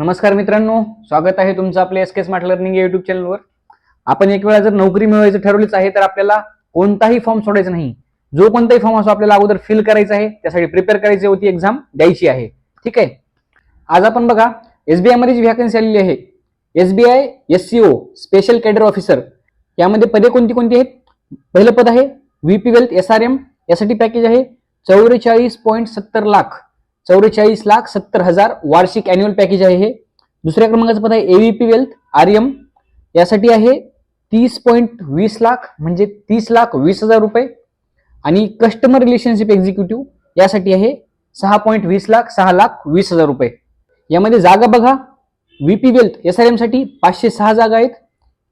नमस्कार मित्रांनो स्वागत आहे तुमचं आपल्या एस के स्मार्ट लर्निंग या युट्यूब चॅनलवर आपण एक वेळा जर नोकरी मिळवायचं ठरवलीच आहे तर आपल्याला कोणताही फॉर्म सोडायचा नाही. जो कोणताही फॉर्म असो आपल्याला अगोदर फिल करायचा आहे त्यासाठी प्रिपेअर करायची होती एक्झाम द्यायची आहे. ठीक आहे? आज आपण बघा एसबीआयमध्ये जी व्हॅकन्सी आलेली आहे SBI S C O special cadre officer यामध्ये पदे कोणती कोणती आहेत? पहिलं पद आहे VP wealth S R M यासाठी पॅकेज आहे चौवेचाळीस पॉईंट सत्तर लाख. चौवेचाळीस लाख सत्तर हजार वार्षिक अॅन्युअल पॅकेज आहे हे. दुसऱ्या क्रमांकाचं पद आहे एव्हीपी वेल्थ आर्यम. यासाठी आहे तीस पॉईंट वीस लाख म्हणजे तीस लाख वीस हजार रुपये. आणि कस्टमर रिलेशनशिप एक्झिक्युटिव्ह यासाठी आहे सहा पॉईंट वीस लाख सहा लाख वीस हजार रुपये. यामध्ये जागा बघा. व्हीपी वेल्थ एस आर एमसाठी पाचशे सहा जागा आहेत.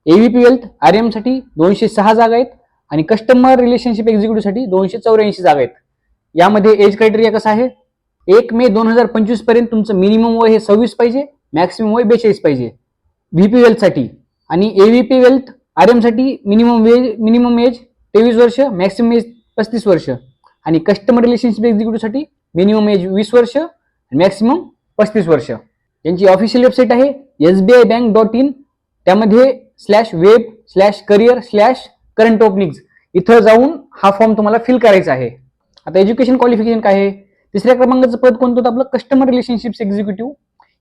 एव्हीपी वेल्थ आर एमसाठी दोनशे सहा जागा आहेत. आणि कस्टमर रिलेशनशिप एक्झिक्युटिव्हसाठी दोनशे चौऱ्याऐंशी जागा आहेत. यामध्ये एज क्रायटेरिया कसा आहे? एक मे दोन हजार पंचवीसपर्यंत तुमचं मिनिमम वय हे सव्वीस पाहिजे मॅक्सिमम वय बेचाळीस पाहिजे. व्हीपी वेल्थसाठी आणि एव्हीपी वेल्थ आर एमसाठी मिनिमम वेज मिनिमम एज तेवीस वर्ष मॅक्सिमम एज पस्तीस वर्ष. आणि कस्टमर रिलेशनशिप एक्झिक्युटिव्हसाठी मिनिमम एज वीस वर्ष मॅक्सिमम पस्तीस वर्ष. यांची ऑफिशियल वेबसाईट आहे S B I bank dot in त्यामध्ये slash web slash career slash current openings इथं जाऊन हा फॉर्म तुम्हाला फिल करायचा आहे. आता एज्युकेशन क्वालिफिकेशन काय आहे? तिसऱ्या क्रमांकाचं पद कोणतं होतं? आपलं कस्टमर रिलेशनशिप्स एक्झिक्युटिव्ह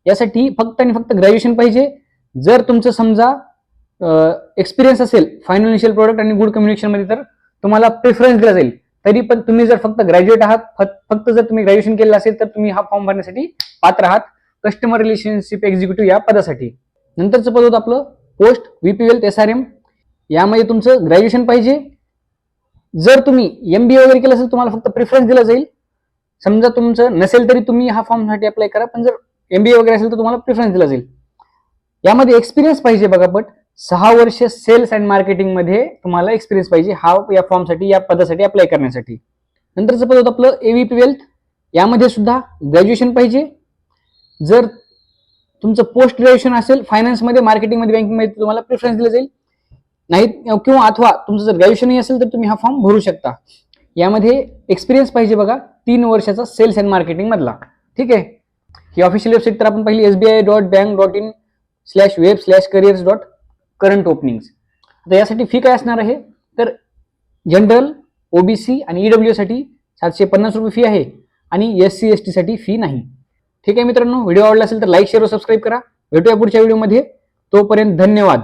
यासाठी फक्त आणि फक्त ग्रॅज्युएशन पाहिजे. जर तुमचं समजा एक्सपिरियन्स असेल फायनान्शियल प्रोडक्ट आणि गुड कम्युनिकेशनमध्ये तर तुम्हाला प्रेफरन्स दिला जाईल. तरी पण तुम्ही जर फक्त ग्रॅज्युएट आहात फक्त फक्त जर तुम्ही ग्रॅज्युएशन केलं असेल तर तुम्ही हा फॉर्म भरण्यासाठी पात्र आहात. कस्टमर रिलेशनशिप एक्झिक्युटिव्ह या पदासाठी. नंतरचं पद होतं आपलं post VP wealth S R M यामध्ये तुमचं ग्रॅज्युएशन पाहिजे. जर तुम्ही एम बी ए वगैरे केलं असेल तुम्हाला फक्त प्रेफरन्स दिला जाईल. समजा तुमचं नसेल तरी तुम्ही हा फॉर्मसाठी अप्लाय करा पण जर एम बी ए वगैरे असेल तर तुम्हाला प्रिफरन्स दिला जाईल. यामध्ये एक्सपिरियन्स पाहिजे बघा बट सहा वर्ष सेल्स अँड मार्केटिंगमध्ये तुम्हाला एक्सपिरियन्स पाहिजे हा या फॉर्मसाठी या पदासाठी अप्लाय करण्यासाठी. नंतरचं पद होतं आपलं एव्हीपी वेल्थ यामध्ये सुद्धा ग्रॅज्युएशन पाहिजे. जर तुमचं पोस्ट ग्रॅज्युएशन असेल फायनान्समध्ये मार्केटिंगमध्ये बँकिंगमध्ये तुम्हाला प्रिफरन्स दिला जाईल. नाही किंवा अथवा तुमचं जर ग्रॅज्युएशनही असेल तर तुम्ही हा फॉर्म भरू शकता. यामध्ये एक्सपिरियन्स पाहिजे बघा. तीन वर्षाचा सेल्स अँड मार्केटिंग मधला. ठीक आहे? ही ऑफिशियल वेबसाईट तर आपण पाहिली S B I dot bank dot in slash web slash careers dot current openings आता यासाठी फी काय असणार आहे? तर जनरल ओबीसी आणि ईडब्ल्यू साठी सातशे पन्नास रुपये फी आहे आणि एस सी एस टीसाठी फी नाही. ठीक आहे मित्रांनो? व्हिडिओ आवडला असेल तर लाईक शेअर व सबस्क्राईब करा. भेटूया पुढच्या व्हिडिओमध्ये तोपर्यंत धन्यवाद.